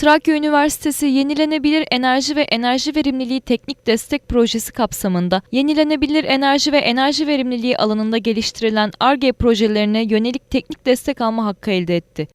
Trakya Üniversitesi Yenilenebilir Enerji ve Enerji Verimliliği Teknik Destek Projesi kapsamında yenilenebilir enerji ve enerji verimliliği alanında geliştirilen ARGE projelerine yönelik teknik destek alma hakkı elde etti.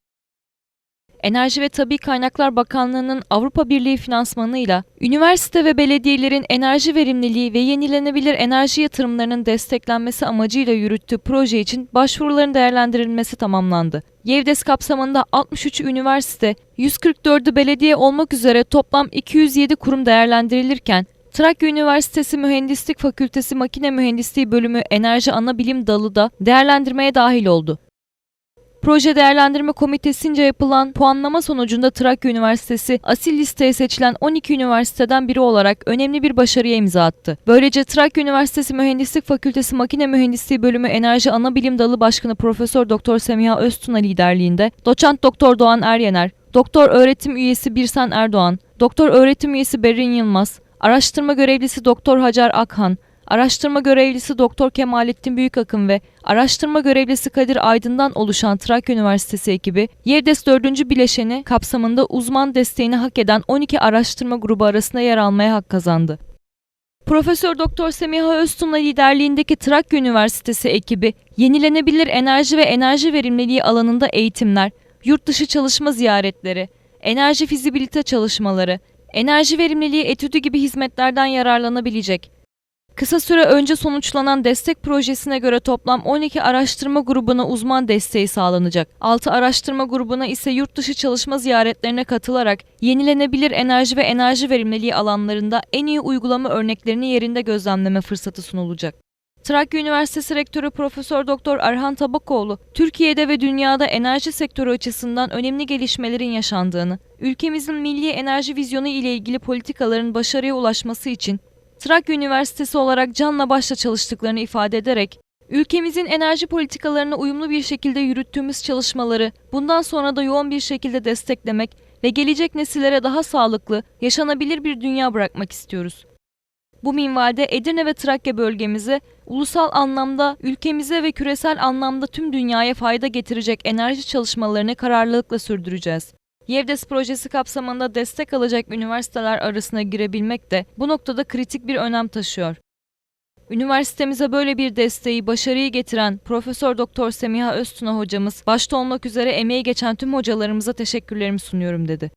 Enerji ve Tabi Kaynaklar Bakanlığı'nın Avrupa Birliği finansmanıyla üniversite ve belediyelerin enerji verimliliği ve yenilenebilir enerji yatırımlarının desteklenmesi amacıyla yürüttüğü proje için başvuruların değerlendirilmesi tamamlandı. YEVDES kapsamında 63 üniversite, 144'ü belediye olmak üzere toplam 207 kurum değerlendirilirken, Trakya Üniversitesi Mühendislik Fakültesi Makine Mühendisliği Bölümü Enerji Anabilim Dalı da değerlendirmeye dahil oldu. Proje Değerlendirme Komitesince yapılan puanlama sonucunda Trakya Üniversitesi asil listeye seçilen 12 üniversiteden biri olarak önemli bir başarıya imza attı. Böylece Trakya Üniversitesi Mühendislik Fakültesi Makine Mühendisliği Bölümü Enerji Anabilim Dalı Başkanı Profesör Doktor Semiha Öztuna liderliğinde Doçent Doktor Doğan Eryener, Doktor Öğretim Üyesi Birsen Erdoğan, Doktor Öğretim Üyesi Berin Yılmaz, Araştırma Görevlisi Doktor Hacer Akhan, Araştırma Görevlisi Doktor Kemalettin Büyükakın ve Araştırma Görevlisi Kadir Aydın'dan oluşan Trakya Üniversitesi ekibi, YERDES 4. bileşeni kapsamında uzman desteğini hak eden 12 araştırma grubu arasında yer almaya hak kazandı. Profesör Doktor Semiha Öztun'la liderliğindeki Trakya Üniversitesi ekibi, yenilenebilir enerji ve enerji verimliliği alanında eğitimler, yurt dışı çalışma ziyaretleri, enerji fizibilite çalışmaları, enerji verimliliği etüdü gibi hizmetlerden yararlanabilecek. Kısa süre önce sonuçlanan destek projesine göre toplam 12 araştırma grubuna uzman desteği sağlanacak. 6 araştırma grubuna ise yurt dışı çalışma ziyaretlerine katılarak yenilenebilir enerji ve enerji verimliliği alanlarında en iyi uygulama örneklerini yerinde gözlemleme fırsatı sunulacak. Trakya Üniversitesi Rektörü Profesör Doktor Erhan Tabakoğlu, Türkiye'de ve dünyada enerji sektörü açısından önemli gelişmelerin yaşandığını, ülkemizin milli enerji vizyonu ile ilgili politikaların başarıya ulaşması için Trakya Üniversitesi olarak canla başla çalıştıklarını ifade ederek, ülkemizin enerji politikalarına uyumlu bir şekilde yürüttüğümüz çalışmaları bundan sonra da yoğun bir şekilde desteklemek ve gelecek nesillere daha sağlıklı, yaşanabilir bir dünya bırakmak istiyoruz. Bu minvalde Edirne ve Trakya bölgemize ulusal anlamda, ülkemize ve küresel anlamda tüm dünyaya fayda getirecek enerji çalışmalarını kararlılıkla sürdüreceğiz. YEVDES projesi kapsamında destek alacak üniversiteler arasına girebilmek de bu noktada kritik bir önem taşıyor. Üniversitemize böyle bir desteği başarıyı getiren Profesör Doktor Semiha Öztuna hocamız başta olmak üzere emeği geçen tüm hocalarımıza teşekkürlerimi sunuyorum dedi.